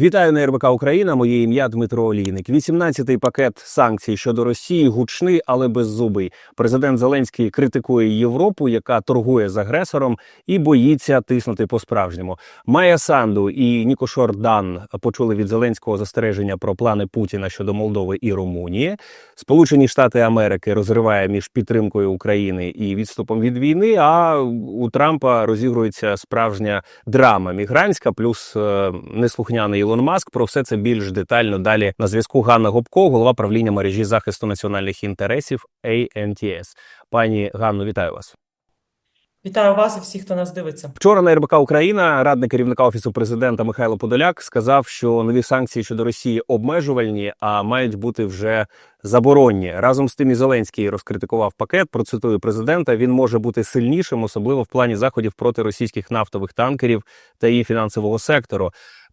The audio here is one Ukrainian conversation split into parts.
Вітаю на РБК Україна. Моє ім'я Дмитро Олійник. 18-й пакет санкцій щодо Росії гучний, але беззубий. Президент Зеленський критикує Європу, яка торгує з агресором і боїться тиснути по-справжньому. Майя Санду і Ніко Шордан почули від Зеленського застереження про плани Путіна щодо Молдови і Румунії. Сполучені Штати Америки розриває між підтримкою України і відступом від війни. А у Трампа розігрується справжня драма мігрантська, плюс е, неслухняний Ілон Маск. Про все це більш детально далі на зв'язку Ганна Гопко, голова правління мережі захисту національних інтересів ANTS. Пані Ганно, вітаю вас. Вітаю вас і всіх, хто нас дивиться. Вчора на РБК Україна радник керівника офісу президента Михайло Подоляк сказав, що нові санкції щодо Росії обмежувальні, а мають бути вже заборонні. Разом з тим і Зеленський розкритикував пакет. Процитую президента. Він може бути сильнішим, особливо в плані заходів проти російських нафтових танкерів та її фінансового сектору.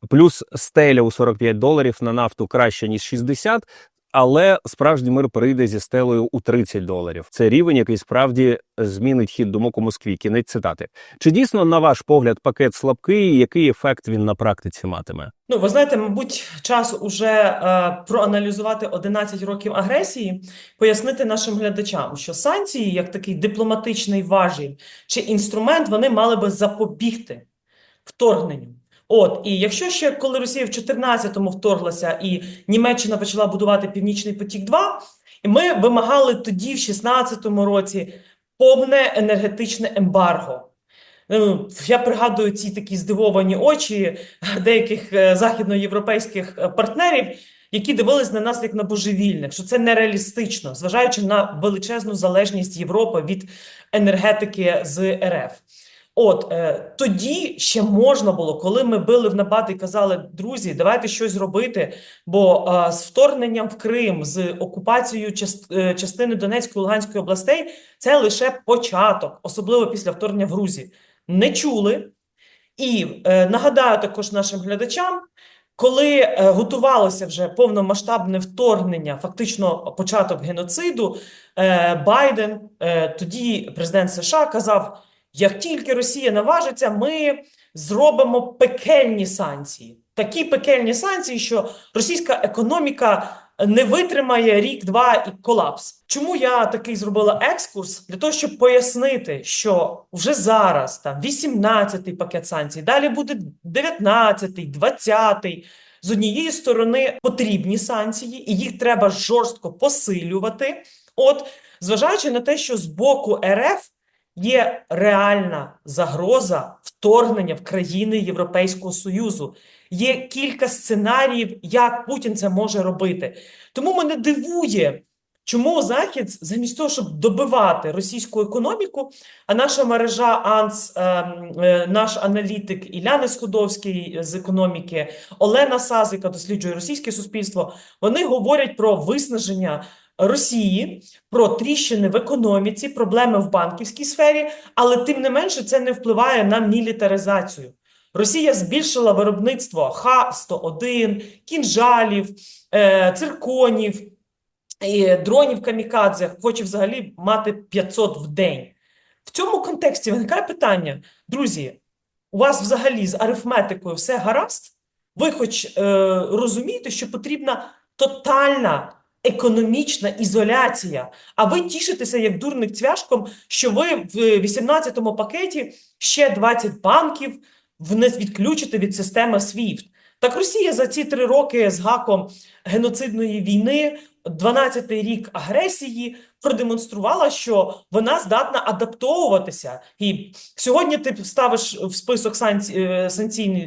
Плюс стеля у 45 доларів на нафту краще ніж 60, але справжній мир прийде зі стелею у 30 доларів. Це рівень, який справді змінить хід думок у Москві. Кінець цитати. Чи дійсно, на ваш погляд, пакет слабкий? Який ефект він на практиці матиме? Ну, ви знаєте, мабуть, час уже е, проаналізувати 11 років агресії, пояснити нашим глядачам, що санкції, як такий дипломатичний важіль чи інструмент, вони мали би запобігти вторгненню. От, і якщо ще коли Росія в 14-му вторглася і Німеччина почала будувати Північний потік 2 і ми вимагали тоді, в 16-му році, повне енергетичне ембарго. Ну, я пригадую ці такі здивовані очі деяких е, західноєвропейських е, партнерів, які дивились на нас як на божевільних, що це нереалістично, зважаючи на величезну залежність Європи від енергетики з РФ. От е, тоді ще можна було, коли ми били в напад і казали, друзі, давайте щось робити. Бо е, з вторгненням в Крим, з окупацією част, е, частини Донецької Луганської областей, це лише початок, особливо після вторгнення в Грузії. Не чули. І е, нагадаю також нашим глядачам, коли е, готувалося вже повномасштабне вторгнення, фактично початок геноциду, е, Байден, е, тоді президент США, казав. Як тільки Росія наважиться, ми зробимо пекельні санкції. Такі пекельні санкції, що російська економіка не витримає рік-два і колапс. Чому я такий зробила екскурс? Для того, щоб пояснити, що вже зараз там 18-й пакет санкцій, далі буде 19-й, 20-й. З однієї сторони потрібні санкції, і їх треба жорстко посилювати. От, зважаючи на те, що з боку РФ є реальна загроза вторгнення в країни Європейського Союзу. Є кілька сценаріїв, як Путін це може робити. Тому мене дивує, чому Захід, замість того, щоб добивати російську економіку, а наша мережа АНС, е, е, наш аналітик Іляни Сходовський з економіки, Олена Саз, яка досліджує російське суспільство, вони говорять про виснаження. Росії про тріщини в економіці, проблеми в банківській сфері, але тим не менше це не впливає на мілітаризацію. Росія збільшила виробництво Х-101, кінжалів, е, цирконів, дронів камікадзе, хоче взагалі мати 500 в день. В цьому контексті виникає питання: друзі, у вас взагалі з арифметикою все гаразд? Ви хоч е, розумієте, що потрібна тотальна економічна ізоляція. А ви тішитеся як дурник цвяшком, що ви в 18-му пакеті ще 20 банків відключите від системи SWIFT. Так Росія за ці три роки з гаком геноцидної війни, 12-й рік агресії, продемонструвала, що вона здатна адаптовуватися. І сьогодні ти ставиш в список е,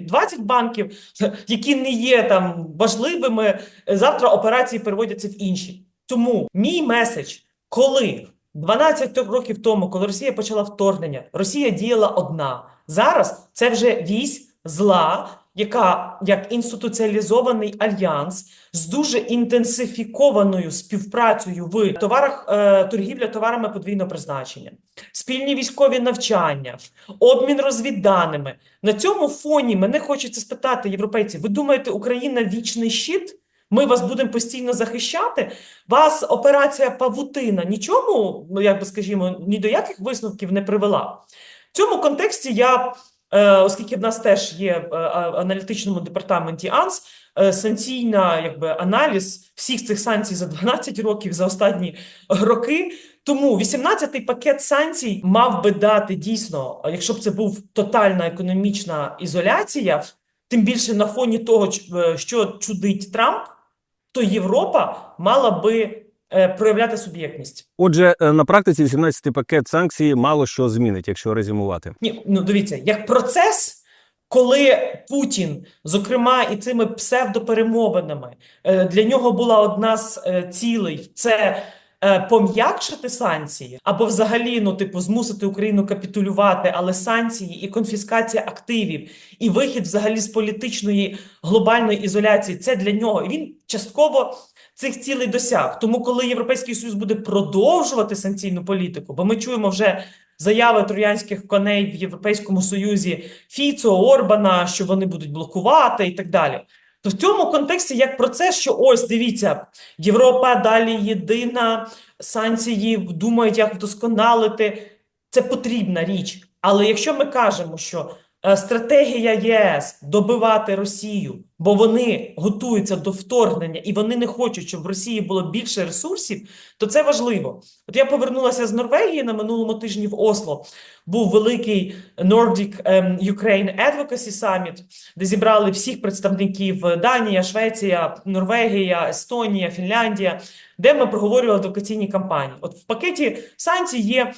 20 банків, які не є там важливими. Завтра операції переводяться в інші. Тому мій меседж, коли 12 років тому, коли Росія почала вторгнення, Росія діяла одна. Зараз це вже вісь зла, яка як інституціалізований альянс з дуже інтенсифікованою співпрацею в товарах е, торгівля товарами подвійного призначення, спільні військові навчання, обмін розвідданими. На цьому фоні мене хочеться спитати, європейці, ви думаєте, Україна вічний щит? Ми вас будемо постійно захищати. Вас операція Павутина нічому, ну як би скажімо, ні до яких висновків не привела. В цьому контексті я оскільки в нас теж є е, а- аналітичному департаменті АНС, е, санкційна якби аналіз всіх цих санкцій за 12 років, за останні роки. Тому 18-й пакет санкцій мав би дати дійсно, якщо б це був тотальна економічна ізоляція, тим більше на фоні того, е, що чудить Трамп, то Європа мала би е, проявляти суб'єктність. Отже, е, на практиці 18-й пакет санкцій мало що змінить, якщо резюмувати. Ні, ну дивіться, як процес, коли Путін, зокрема, і цими псевдоперемовинами, е, для нього була одна з е, цілей це е, пом'якшити санкції, або взагалі, ну, типу, змусити Україну капітулювати, але санкції і конфіскація активів, і вихід взагалі з політичної глобальної ізоляції це для нього. І він частково цих цілей досяг. Тому, коли Європейський Союз буде продовжувати санкційну політику, бо ми чуємо вже заяви троянських коней в Європейському Союзі Фіцо, Орбана, що вони будуть блокувати і так далі. То в цьому контексті як процес, що ось дивіться, Європа далі єдина, санкції думають, як вдосконалити. Це потрібна річ. Але якщо ми кажемо, що е, стратегія ЄС добивати Росію, бо вони готуються до вторгнення і вони не хочуть, щоб в Росії було більше ресурсів, то це важливо. От я повернулася з Норвегії на минулому тижні в Осло. Був великий Nordic ем, Ukraine Advocacy Summit, де зібрали всіх представників Данія, Швеція, Норвегія, Естонія, Фінляндія, де ми проговорювали адвокаційні кампанії. От в пакеті санкцій є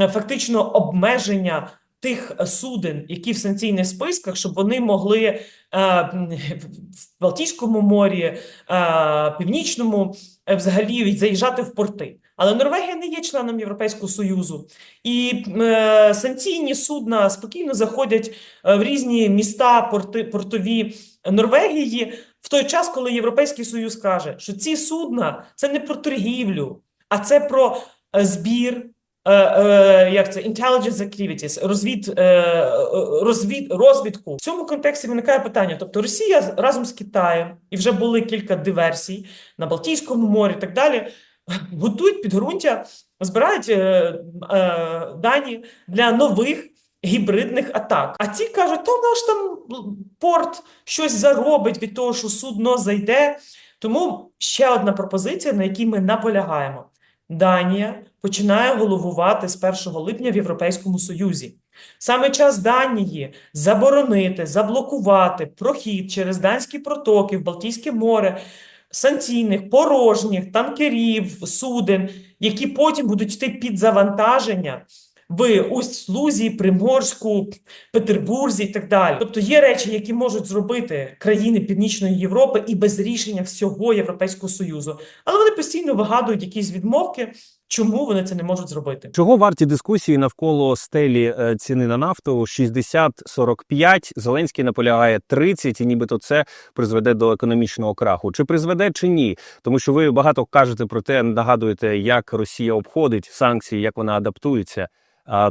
е, фактично обмеження тих суден, які в санкційних списках, щоб вони могли е, в Балтійському морі, е, Північному е, взагалі заїжджати в порти. Але Норвегія не є членом Європейського Союзу, і е, санкційні судна спокійно заходять в різні міста, порти, портові Норвегії в той час, коли Європейський Союз каже, що ці судна це не про торгівлю, а це про збір. Е, е, Як це intelligence activities, розвід, е, розвід, розвідку. В цьому контексті виникає питання. Тобто Росія разом з Китаєм, і вже були кілька диверсій на Балтійському морі і так далі, готують підґрунтя, збирають е, е, дані для нових гібридних атак. А ці кажуть, то наш там порт щось заробить від того, що судно зайде. Тому ще одна пропозиція, на якій ми наполягаємо. Данія починає головувати з 1 липня в Європейському Союзі. Саме час Данії заборонити, заблокувати прохід через данські протоки в Балтійське море санкційних, порожніх, танкерів, суден, які потім будуть йти під завантаження в Усть-Лузі, Приморську, Петербурзі і так далі. Тобто є речі, які можуть зробити країни Північної Європи і без рішення всього Європейського Союзу. Але вони постійно вигадують якісь відмовки, чому вони це не можуть зробити. Чого варті дискусії навколо стелі е, ціни на нафту 60-45, Зеленський наполягає 30, і нібито це призведе до економічного краху. Чи призведе, чи ні? Тому що ви багато кажете про те, нагадуєте, як Росія обходить санкції, як вона адаптується.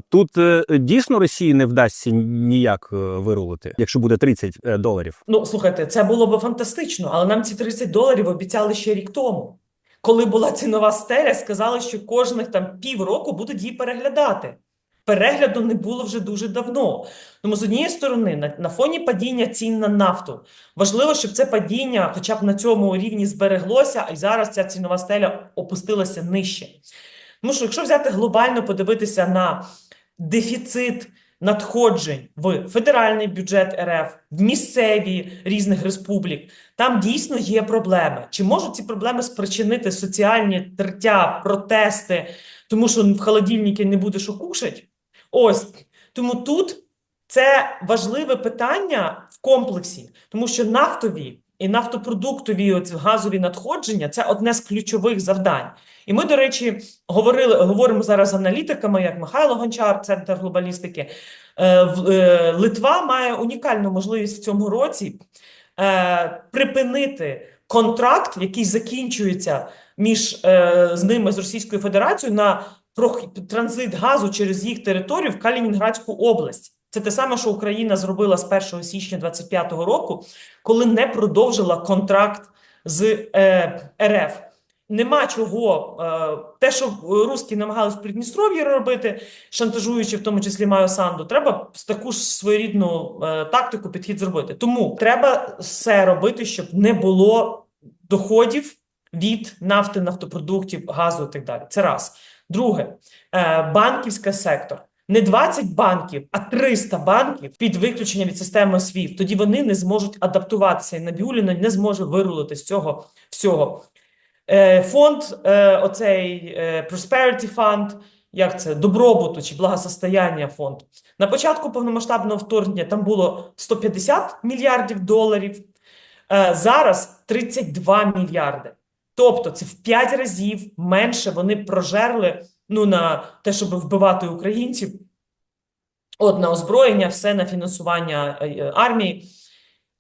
Тут е, дійсно Росії не вдасться ніяк е, вирулити, якщо буде 30 е, доларів. Ну, слухайте, це було б фантастично, але нам ці 30 доларів обіцяли ще рік тому. Коли була цінова стеля, сказали, що кожних там півроку будуть її переглядати. Перегляду не було вже дуже давно. Тому з однієї сторони, на, на фоні падіння цін на нафту, важливо, щоб це падіння хоча б на цьому рівні збереглося, а й зараз ця цінова стеля опустилася нижче. Тому що якщо взяти глобально подивитися на дефіцит надходжень в федеральний бюджет РФ, в місцеві різних республік, там дійсно є проблеми. Чи можуть ці проблеми спричинити соціальні тертя, протести, тому що в холодильнику не буде що кушать? Ось тому тут це важливе питання в комплексі, тому що нафтові і нафтопродуктові от газові надходження це одне з ключових завдань. І ми, до речі, говорили, говоримо зараз з аналітиками, як Михайло Гончар, центр глобалістики. Е, е, Литва має унікальну можливість в цьому році е, припинити контракт, який закінчується між з ними з Російською Федерацією на транзит газу через їх територію в Калінінградську область. Це те саме, що Україна зробила з 1 січня 2025 року, коли не продовжила контракт з е, РФ. нема чого. е, Те, що русські намагались в Придністров'ї робити, шантажуючи в тому числі Маю Санду, треба таку ж своєрідну е, тактику підхід зробити. Тому треба все робити, щоб не було доходів від нафти, нафтопродуктів, газу і так далі. Це раз. Друге, е, банківський сектор. Не 20 банків, а 300 банків під виключення від системи SWIFT. Тоді вони не зможуть адаптуватися, і Набіуліна не зможе вирулити з цього всього. Е, Фонд, е, оцей е, Prosperity Fund, як це, добробуту чи благосостояння фонд. На початку повномасштабного вторгнення там було 150 мільярдів доларів, зараз 32 мільярди. Тобто це в 5 разів менше вони прожерли ну, на те, щоб вбивати українців. От на озброєння, все на фінансування е, е, армії.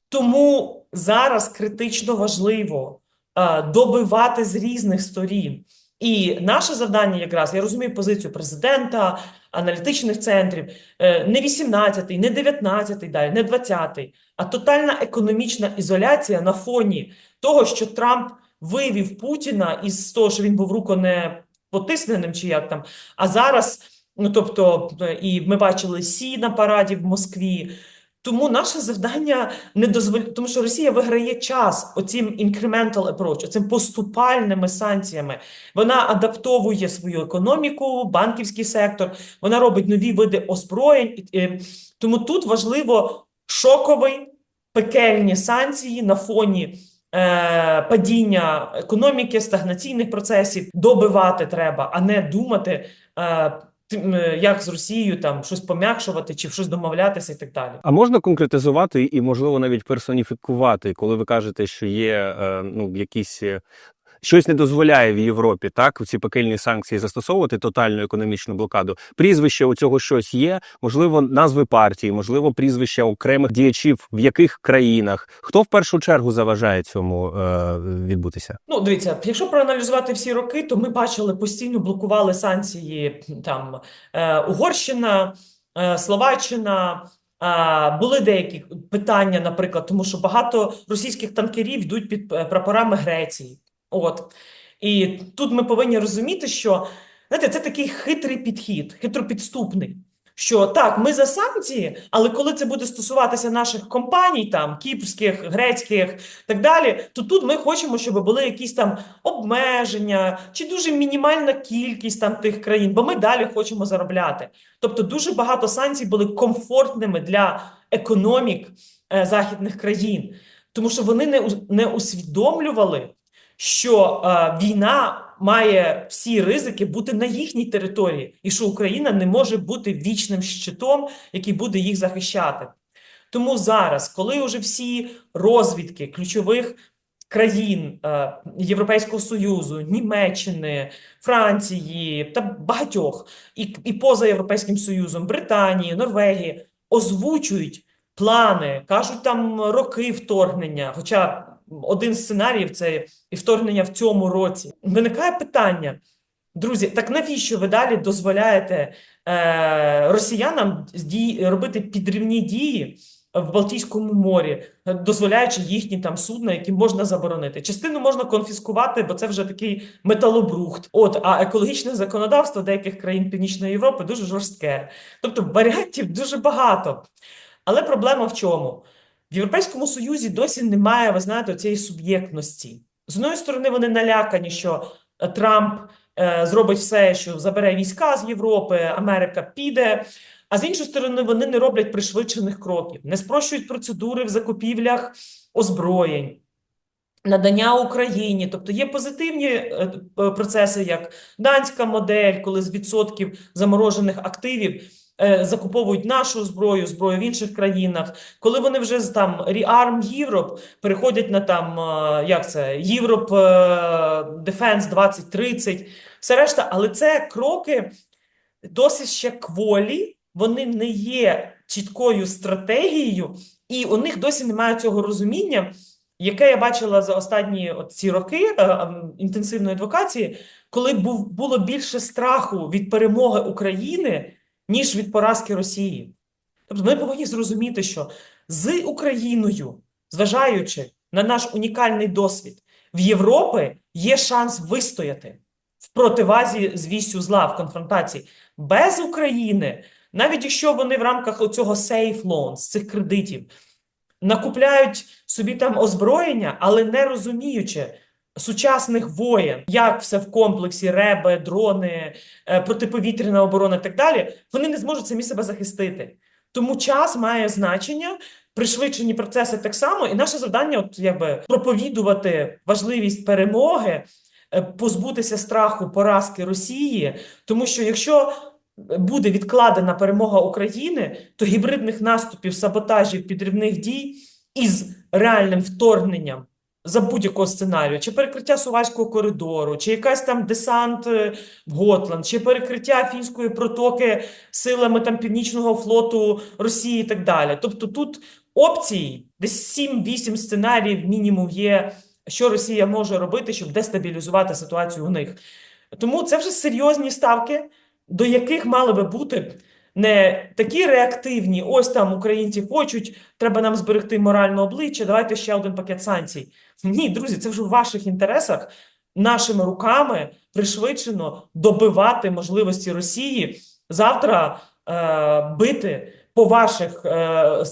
Тому зараз критично важливо е, добивати з різних сторін. І наше завдання, якраз я розумію позицію президента, аналітичних центрів, не 18-й, не 19-й, далі, не 20-й, а тотальна економічна ізоляція на фоні того, що Трамп вивів Путіна із того, що він був руко не потисненим, чи як там, а зараз, ну тобто, і ми бачили Сі на параді в Москві. Тому наше завдання не дозволяє, тому що Росія виграє час оцім incremental approach, оцим поступальними санкціями. Вона адаптовує свою економіку, банківський сектор, вона робить нові види озброєнь. Тому тут важливо шоковий, пекельні санкції на фоні падіння економіки, стагнаційних процесів добивати треба, а не думати. Е, тим, е, як з Росією там щось пом'якшувати чи щось домовлятися і так далі. А можна конкретизувати і, можливо, навіть персоніфікувати, коли ви кажете, що є е, ну, якісь. Е, Щось не дозволяє в Європі так ці пекельні санкції застосовувати тотальну економічну блокаду. Прізвище у цього щось є. Можливо, назви партії, можливо, прізвища окремих діячів в яких країнах. Хто в першу чергу заважає цьому е, відбутися? Ну, дивіться, якщо проаналізувати всі роки, то ми бачили постійно блокували санкції там е, Угорщина, е, Словаччина. А, були деякі питання, наприклад, тому що багато російських танкерів йдуть під е, прапорами Греції. От. І тут ми повинні розуміти, що знаєте, це такий хитрий підхід, хитропідступний. Що так, ми за санкції, але коли це буде стосуватися наших компаній, там кіпрських, грецьких, так далі, то тут ми хочемо, щоб були якісь там обмеження чи дуже мінімальна кількість там тих країн, бо ми далі хочемо заробляти. Тобто, дуже багато санкцій були комфортними для економік е, західних країн, тому що вони не, не усвідомлювали, що е, війна має всі ризики бути на їхній території, і що Україна не може бути вічним щитом, який буде їх захищати. Тому зараз, коли вже всі розвідки ключових країн е, Європейського Союзу, Німеччини, Франції та багатьох, і, і поза Європейським Союзом, Британії, Норвегії озвучують плани, кажуть там роки вторгнення. Хоча один з сценаріїв це і вторгнення в цьому році. Виникає питання. Друзі, так навіщо ви далі дозволяєте е, росіянам здій, робити підривні дії в Балтійському морі, дозволяючи їхні там судна, які можна заборонити? Частину можна конфіскувати, бо це вже такий металобрухт. От, а екологічне законодавство деяких країн Північної Європи дуже жорстке. Тобто варіантів дуже багато. Але проблема в чому? В Європейському Союзі досі немає, ви знаєте, цієї суб'єктності. З одної сторони, вони налякані, що Трамп е, зробить все, що забере війська з Європи, Америка піде. А з іншої сторони, вони не роблять пришвидшених кроків, не спрощують процедури в закупівлях озброєнь, надання Україні. Тобто є позитивні е, процеси, як данська модель, коли з відсотків заморожених активів закуповують нашу зброю, зброю в інших країнах. Коли вони вже з там Rearm Europe переходять на там, е, як це, Europe е, Defense 2030, все решта, але це кроки досить ще кволі, вони не є чіткою стратегією, і у них досі немає цього розуміння, яке я бачила за останні от ці роки е, інтенсивної адвокації, коли був, було більше страху від перемоги України, ніж від поразки Росії. Тобто ми повинні зрозуміти, що з Україною, зважаючи на наш унікальний досвід, в Європи є шанс вистояти в противазі з вістю зла в конфронтації. Без України, навіть якщо вони в рамках оцього safe loans, цих кредитів, накупляють собі там озброєння, але не розуміючи сучасних воєн, як все в комплексі, реби, дрони, е, протиповітряна оборона і так далі, вони не зможуть самі себе захистити. Тому час має значення, пришвидшені процеси так само, і наше завдання, от якби проповідувати важливість перемоги, е, позбутися страху поразки Росії, тому що якщо буде відкладена перемога України, то гібридних наступів, саботажів, підривних дій із реальним вторгненням за будь-якого сценарію, чи перекриття Сувальського коридору, чи якась там десант е, в Готланд, чи перекриття фінської протоки силами там Північного флоту Росії і так далі. Тобто тут опцій, десь 7-8 сценаріїв мінімум є, що Росія може робити, щоб дестабілізувати ситуацію у них. Тому це вже серйозні ставки, до яких мали би бути не такі реактивні, ось там українці хочуть, треба нам зберегти моральне обличчя, давайте ще один пакет санкцій. Ні, друзі, це вже в ваших інтересах нашими руками пришвидшено добивати можливості Росії завтра е, бити по ваших е,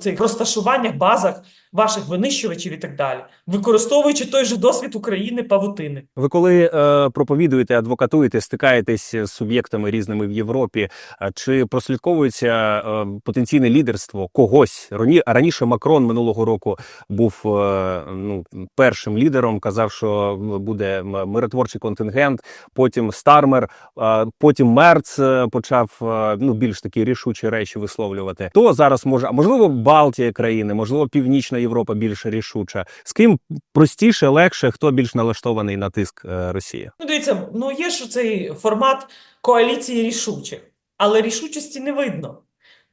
цих розташуваннях, базах ваших винищувачів і так далі, використовуючи той же досвід України павутини. Ви коли е, проповідуєте, адвокатуєте, стикаєтесь з суб'єктами різними в Європі, чи прослідковується е, потенційне лідерство когось? Рані- Раніше Макрон минулого року був е, ну, першим лідером, казав, що буде миротворчий контингент. Потім Стармер, е, потім Мерц е, почав е, ну, більш такі рішучі речі висловлювати. Хто зараз може, можливо, Балтія країни, можливо, Північна Європа більш рішуча. З ким простіше, легше, хто більш налаштований на тиск е, Росії? Ну, дивіться, ну є ж цей формат коаліції рішучих, але рішучості не видно.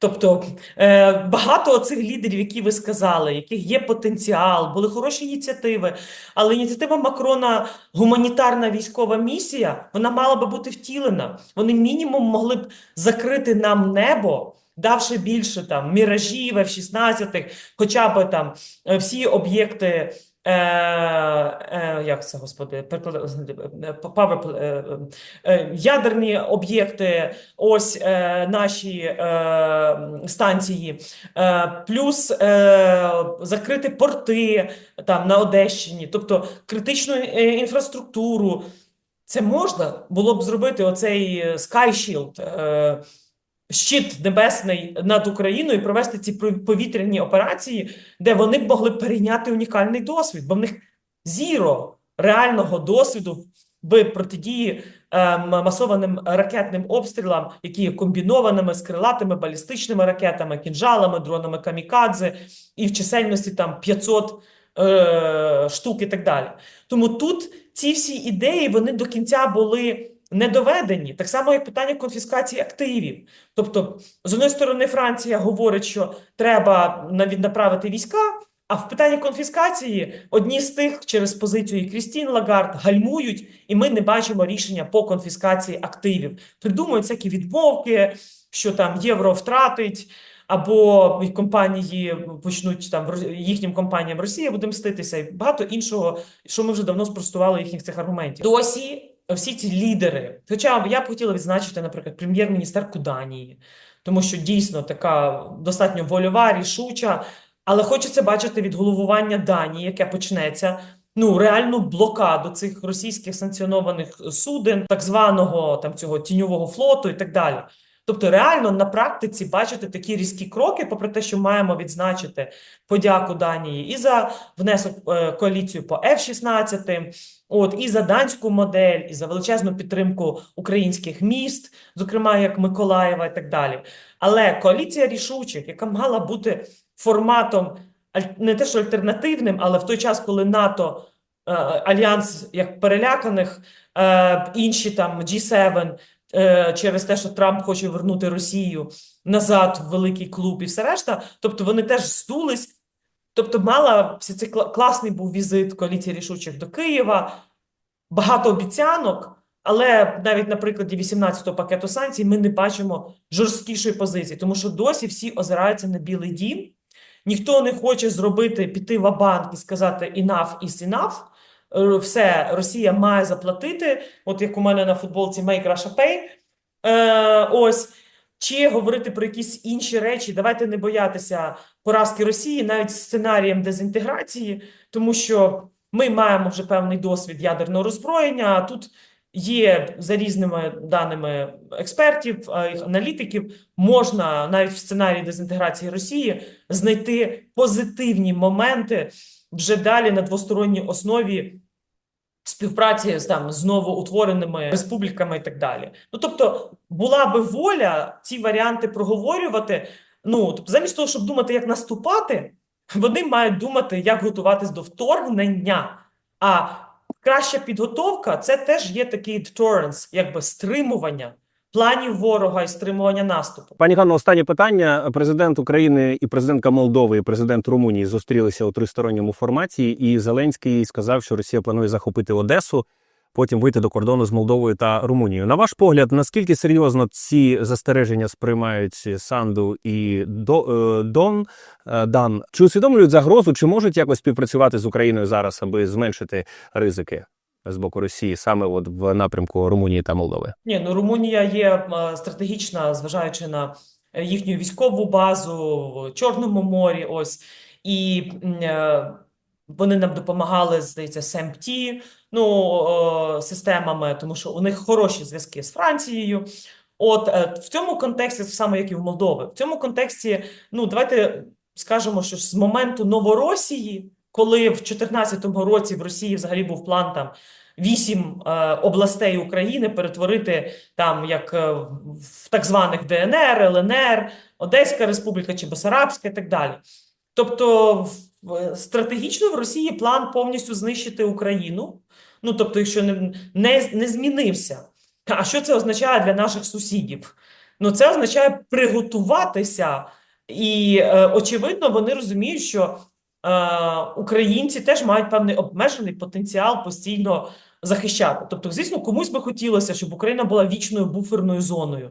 Тобто е, багато цих лідерів, які ви сказали, яких є потенціал, були хороші ініціативи, але ініціатива Макрона, гуманітарна військова місія, вона мала би бути втілена. Вони мінімум могли б закрити нам небо, давши більше там міражів, F-16, хоча б там е, всі об'єкти. Е, е, як це, господи, переклад- е, power, е, е, ядерні об'єкти, ось е, наші е, станції, е, плюс е, закрити порти там на Одещині, тобто критичну е, інфраструктуру. Це можна було б зробити оцей Sky Shield, е, щит небесний над Україною і провести ці пов- повітряні операції, де вони б могли перейняти унікальний досвід, бо в них зіро реального досвіду в протидії е, м- масованим ракетним обстрілам, які є комбінованими з крилатими балістичними ракетами, кінжалами, дронами камікадзе і в чисельності там 500 е, штук і так далі. Тому тут ці всі ідеї вони до кінця були не доведені, так само як питання конфіскації активів. Тобто, з одної сторони, Франція говорить, що треба навіть направити війська. А в питанні конфіскації одні з тих через позицію Крістін Лагард гальмують, і ми не бачимо рішення по конфіскації активів. Придумують всякі відмовки, що там євро втратить, або компанії почнуть там їхнім компаніям Росія буде мститися, і багато іншого, що ми вже давно спростували їхніх цих аргументів. Досі всі ці лідери, хоча я б хотіла відзначити, наприклад, прем'єр-міністерку Данії, тому що дійсно така достатньо вольова, рішуча. Але хочеться бачити від головування Данії, яке почнеться. Ну, реальну блокаду цих російських санкціонованих суден, так званого там цього тіньового флоту і так далі. Тобто, реально на практиці бачити такі різкі кроки, попри те, що маємо відзначити подяку Данії і за внесок е, коаліцію по F-16, от і за данську модель, і за величезну підтримку українських міст, зокрема як Миколаєва і так далі. Але коаліція рішучих, яка мала бути форматом не те, що альтернативним, але в той час, коли НАТО, е, альянс як переляканих, е, інші там G7 е, через те, що Трамп хоче вернути Росію назад в великий клуб і все решта. Тобто вони теж здулись. Тобто, мала все це класний був візит коаліції рішучих до Києва, багато обіцянок. Але навіть на прикладі 18-го пакету санкцій ми не бачимо жорсткішої позиції, тому що досі всі озираються на Білий Дім. Ніхто не хоче зробити піти в банк і сказати enough is enough, е, все, Росія має заплатити, от як у мене на футболці Make Russia Pay, е, ось, чи говорити про якісь інші речі, давайте не боятися поразки Росії, навіть сценарієм дезінтеграції, тому що ми маємо вже певний досвід ядерного роззброєння, а тут є за різними даними експертів, е, аналітиків, можна навіть в сценарії дезінтеграції Росії знайти позитивні моменти вже далі на двосторонній основі співпраці з там з новоутвореними республіками і так далі. Ну тобто, була би воля ці варіанти проговорювати. Ну тобто, замість того, щоб думати, як наступати, вони мають думати, як готуватись до вторгнення. А краща підготовка це теж є такий deterrence, якби стримування планів ворога і стримування наступу. Пані Ганно, останнє питання. Президент України і президентка Молдови, і президент Румунії зустрілися у тристоронньому форматі, і Зеленський сказав, що Росія планує захопити Одесу, потім вийти до кордону з Молдовою та Румунією. На ваш погляд, наскільки серйозно ці застереження сприймають Санду і е, Дон е, Дан? Чи усвідомлюють загрозу, чи можуть якось співпрацювати з Україною зараз, аби зменшити ризики з боку Росії саме от в напрямку Румунії та Молдови? Ні, ну Румунія є стратегічна, зважаючи на їхню військову базу в Чорному морі. Ось і е, вони нам допомагали, здається, СМТ, ну системами, тому що у них хороші зв'язки з Францією. От е, в цьому контексті, само як і в Молдови, в цьому контексті, ну давайте скажемо, що з моменту Новоросії, коли в 2014 році в Росії взагалі був план там вісім е, областей України перетворити там як е, в так званих ДНР, ЛНР, Одеська Республіка чи Бесарабська і так далі. Тобто, в- стратегічно в Росії план повністю знищити Україну. Ну тобто, якщо не, не, не змінився. А що це означає для наших сусідів? Ну, це означає приготуватися, і е, очевидно, вони розуміють, що українці теж мають певний обмежений потенціал постійно захищати. Тобто, звісно, комусь би хотілося, щоб Україна була вічною буферною зоною.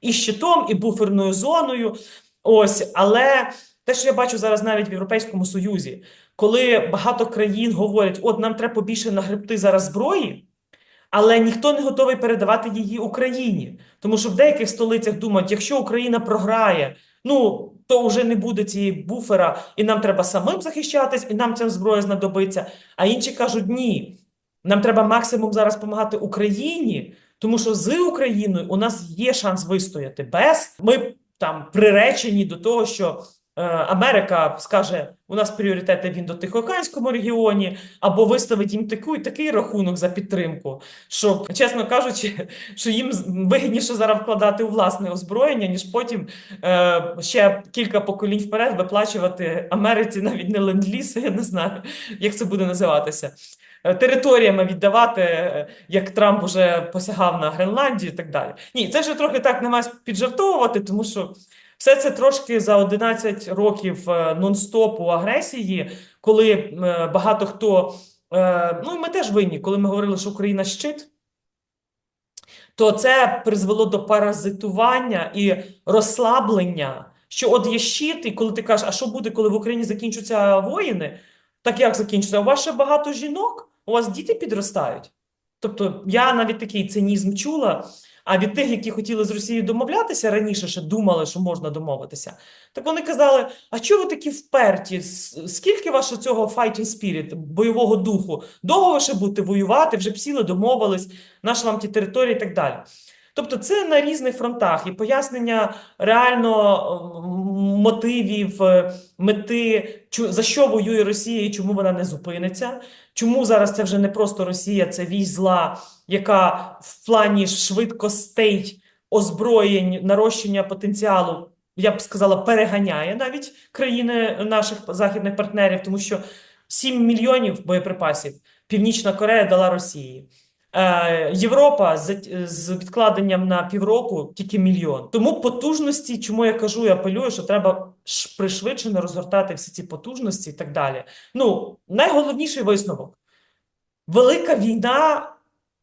І щитом, і буферною зоною. Ось, але те, що я бачу зараз навіть в Європейському Союзі, коли багато країн говорять, от нам треба побільше нагребти зараз зброї, але ніхто не готовий передавати її Україні. Тому що в деяких столицях думають, якщо Україна програє, ну то вже не буде цієї буфера, і нам треба самим захищатись, і нам ця зброя знадобиться. А інші кажуть, ні, нам треба максимум зараз допомагати Україні, тому що з Україною у нас є шанс вистояти. Без ми там приречені до того, що Америка скаже, у нас пріоритети в індотихоокеанському регіоні, або виставить їм таку, такий рахунок за підтримку, що, чесно кажучи, що їм вигідніше зараз вкладати у власне озброєння, ніж потім е, ще кілька поколінь вперед виплачувати Америці навіть не ленд-ліз, я не знаю, як це буде називатися. е, Територіями віддавати, е, як Трамп уже посягав на Гренландію і так далі. Ні, це вже трохи так немає піджартовувати, тому що все це трошки за 11 років е, нон-стопу агресії, коли е, багато хто, е, ну і ми теж винні, коли ми говорили, що Україна щит, то це призвело до паразитування і розслаблення, що от є щит, і коли ти кажеш, а що буде, коли в Україні закінчаться воїни? Так як закінчиться? У вас ще багато жінок, у вас діти підростають. Тобто я навіть такий цинізм чула. А від тих, які хотіли з Росією домовлятися раніше, ще думали, що можна домовитися, так вони казали: а чого ви такі вперті? Скільки вашого цього fighting spirit, бойового духу? Довго ви ще будете воювати, вже б сіли, домовились, наші вам ті території і так далі. Тобто це на різних фронтах і пояснення реально мотивів, е, мети, за що воює Росія і чому вона не зупиниться. Чому зараз це вже не просто Росія, це вісь зла, яка в плані швидкостей, озброєнь, нарощення потенціалу, я б сказала, переганяє навіть країни наших західних партнерів, тому що 7 мільйонів боєприпасів Північна Корея дала Росії. Е, Європа з, відкладенням на півроку тільки мільйон. Тому потужності, чому я кажу і апелюю, що треба пришвидшено розгортати всі ці потужності і так далі. Ну, найголовніший висновок. Велика війна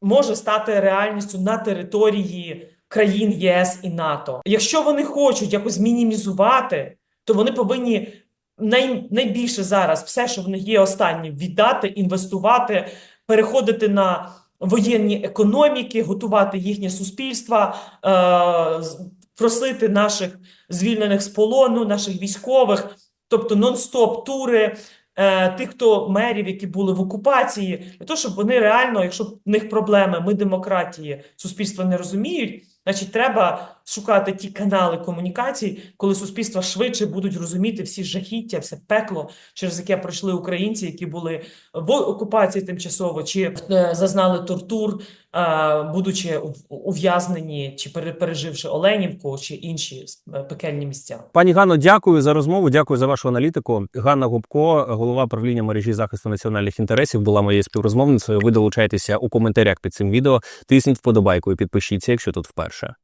може стати реальністю на території країн ЄС і НАТО. Якщо вони хочуть якось мінімізувати, то вони повинні най, найбільше зараз все, що в них є останнє, віддати, інвестувати, переходити на воєнні економіки, готувати їхнє суспільство, е, просити наших звільнених з полону, наших військових, тобто нон-стоп тури. е, Тих, хто мерів, які були в окупації, для того, щоб вони реально, якщо в них проблеми, ми демократії, суспільство не розуміють, значить, треба шукати ті канали комунікацій, коли суспільства швидше будуть розуміти всі жахіття, все пекло, через яке пройшли українці, які були в окупації тимчасово, чи е, зазнали тортур, е, будучи ув- ув'язнені, чи пере- переживши Оленівку, чи інші е, пекельні місця. Пані Ганно, дякую за розмову. Дякую за вашу аналітику. Ганна Губко, голова правління мережі захисту національних інтересів, була моєю співрозмовницею. Ви долучайтеся у коментарях під цим відео. Тисніть вподобайку і підпишіться, якщо тут вперше.